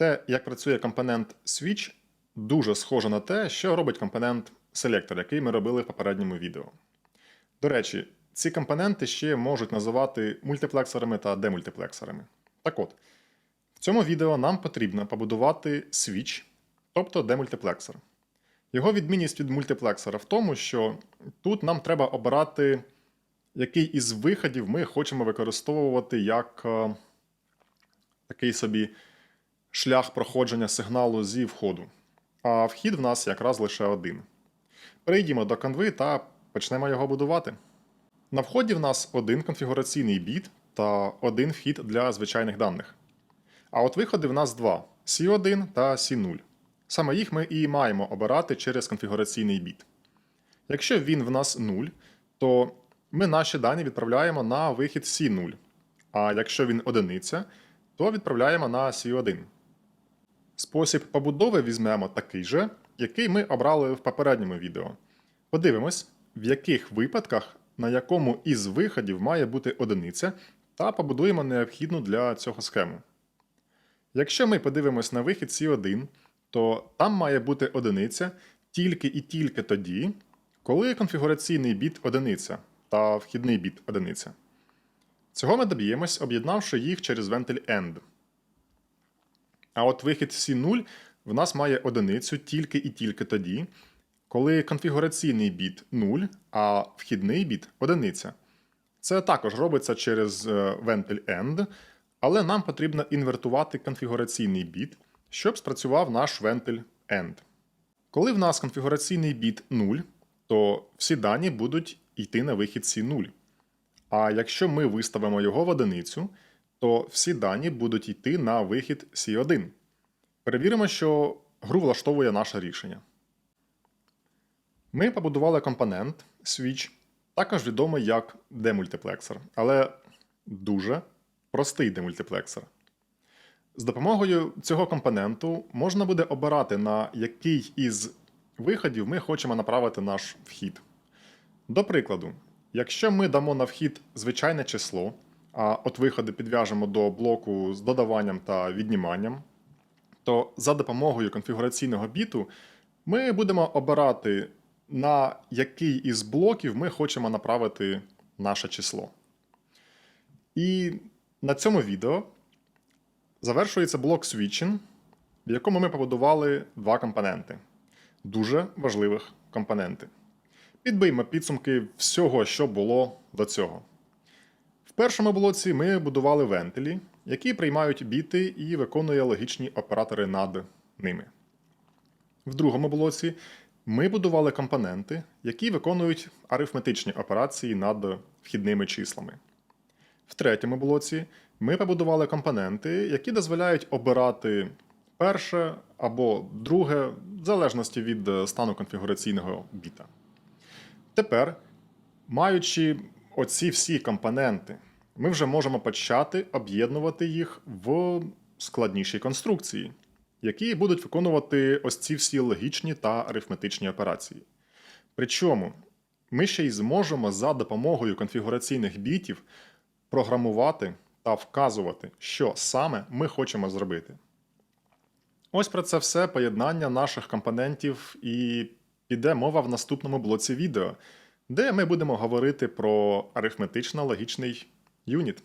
Те, як працює компонент Switch, дуже схоже на те, що робить компонент Selector, який ми робили в попередньому відео. До речі, ці компоненти ще можуть називати мультиплексорами та демультиплексорами. Так от, в цьому відео нам потрібно побудувати Switch, тобто демультиплексор. Його відмінність від мультиплексора в тому, що тут нам треба обирати, який із виходів ми хочемо використовувати як е, такий собі шлях проходження сигналу зі входу. А вхід в нас якраз лише один. Перейдімо до канви та почнемо його будувати. На вході в нас один конфігураційний біт та один вхід для звичайних даних. А от виходи в нас два: C1 та C0. Саме їх ми і маємо обирати через конфігураційний біт. Якщо він в нас 0, то ми наші дані відправляємо на вихід C0. А якщо він одиниця, то відправляємо на C1. Спосіб побудови візьмемо такий же, який ми обрали в попередньому відео. Подивимось, в яких випадках на якому із виходів має бути одиниця, та побудуємо необхідну для цього схему. Якщо ми подивимось на вихід C1, то там має бути одиниця тільки і тільки тоді, коли конфігураційний біт одиниця та вхідний біт одиниця. Цього ми доб'ємось, об'єднавши їх через вентиль AND. А от вихід C0 в нас має одиницю тільки і тільки тоді, коли конфігураційний біт 0, а вхідний біт одиниця. Це також робиться через е, вентиль AND, але нам потрібно інвертувати конфігураційний біт, щоб спрацював наш вентиль AND. Коли в нас конфігураційний біт 0, то всі дані будуть йти на вихід C0. А якщо ми виставимо його в одиницю, то всі дані будуть йти на вихід C1. Перевіримо, що гру влаштовує наше рішення. Ми побудували компонент Switch, також відомий як демультиплексор, але дуже простий демультиплексор. З допомогою цього компоненту можна буде обирати, на який із виходів ми хочемо направити наш вхід. До прикладу, якщо ми дамо на вхід звичайне число, от виходи підв'яжемо до блоку з додаванням та відніманням, то за допомогою конфігураційного біту ми будемо обирати, на який із блоків ми хочемо направити наше число. І на цьому відео завершується блок switching, в якому ми побудували два компоненти. Дуже важливих компоненти. Підбиймо підсумки всього, що було до цього. В першому блоці ми будували вентилі, які приймають біти і виконує логічні оператори над ними. В другому блоці ми будували компоненти, які виконують арифметичні операції над вхідними числами. В третьому блоці ми побудували компоненти, які дозволяють обирати перше або друге, в залежності від стану конфігураційного біта. Тепер, маючи оці всі компоненти, ми вже можемо почати об'єднувати їх в складніші конструкції, які будуть виконувати ось ці всі логічні та арифметичні операції. Причому ми ще й зможемо за допомогою конфігураційних бітів програмувати та вказувати, що саме ми хочемо зробити. Ось про це все поєднання наших компонентів і піде мова в наступному блоці відео, де ми будемо говорити про арифметично-логічний юніт.